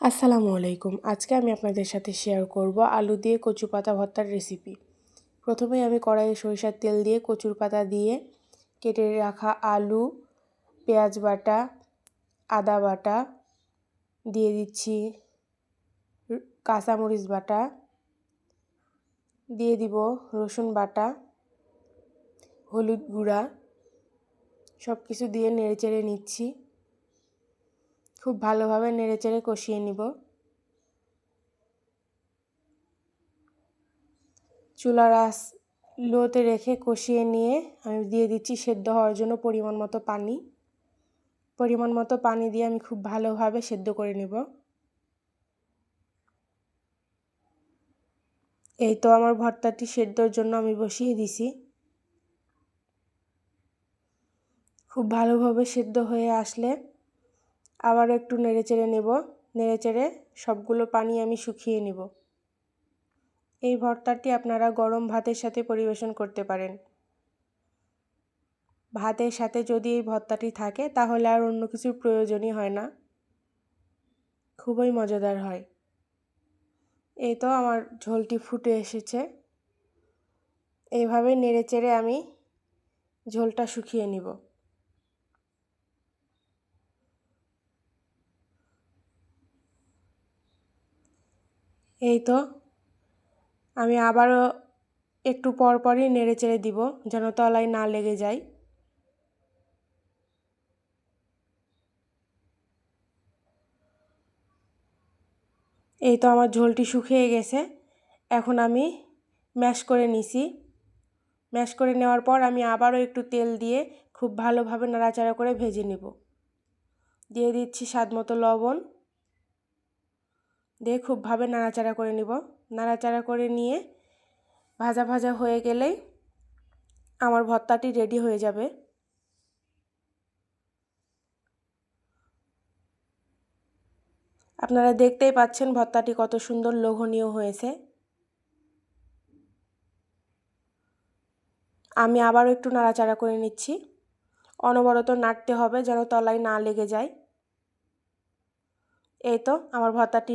আসসালামু আলাইকুম। আজকে আমি আপনাদের সাথে শেয়ার করব আলু দিয়ে কচু পাতা ভর্তার রেসিপি প্রথমে আমি কড়াইয়ে সরিষার তেল দিয়ে কচুর পাতা দিয়ে কেটে রাখা আলু, পেঁয়াজ বাটা, আদা বাটা, দিয়ে দিচ্ছি কাঁচামরিচ বাটা, দিয়ে দিব রসুন বাটা, হলুদ গুঁড়া সব কিছু দিয়ে নেড়ে চেড়ে নিচ্ছি। খুব ভালোভাবে নেড়েচেড়ে কষিয়ে নিব। চুলার আস লোতে রেখে কষিয়ে নিয়ে আমি দিয়ে দিচ্ছি সেদ্ধ হওয়ার জন্য পরিমাণ মতো পানি। পরিমাণ মতো পানি দিয়ে আমি খুব ভালোভাবে সেদ্ধ করে নেব। এই তো আমার ভর্তাটি সেদ্ধর জন্য আমি বসিয়ে দিছি। খুব ভালোভাবে সেদ্ধ হয়ে আসলে আবার একটু নেড়ে চেড়ে নেব। নেড়ে চেড়ে সবগুলো পানি আমি শুকিয়ে নেব। এই ভর্তাটি আপনারা গরম ভাতের সাথে পরিবেশন করতে পারেন। ভাতের সাথে যদি এই ভর্তাটি থাকে, তাহলে আর অন্য কিছুর প্রয়োজনই হয় না। খুবই মজাদার হয়। এই তো আমার ঝোলটি ফুটে এসেছে। এইভাবে নেড়ে চেড়ে আমি ঝোলটা শুকিয়ে নিব। এই তো, আমি আবারও একটু পর পরই নেড়ে চেড়ে দিব যেন তলায় না লেগে যায়। এই তো আমার ঝোলটি শুকিয়ে গেছে, এখন আমি ম্যাশ করে নিছি। ম্যাশ করে নেওয়ার পর আমি আবারও একটু তেল দিয়ে খুব ভালোভাবে নাড়াচাড়া করে ভেজে নেব। দিয়ে দিচ্ছি স্বাদ মতো লবণ। দিয়ে খুবভাবে নাড়াচাড়া করে নিব। নাড়াচাড়া করে নিয়ে ভাজা ভাজা হয়ে গেলেই আমার ভর্তাটি রেডি হয়ে যাবে। আপনারা দেখতেই পাচ্ছেন ভর্তাটি কত সুন্দর লোভনীয় হয়েছে। আমি আবারও একটু নাড়াচাড়া করে নিচ্ছি। অনবরত নাড়তে হবে যেন তলায় না লেগে যায়। এই তো আমার ভর্তাটি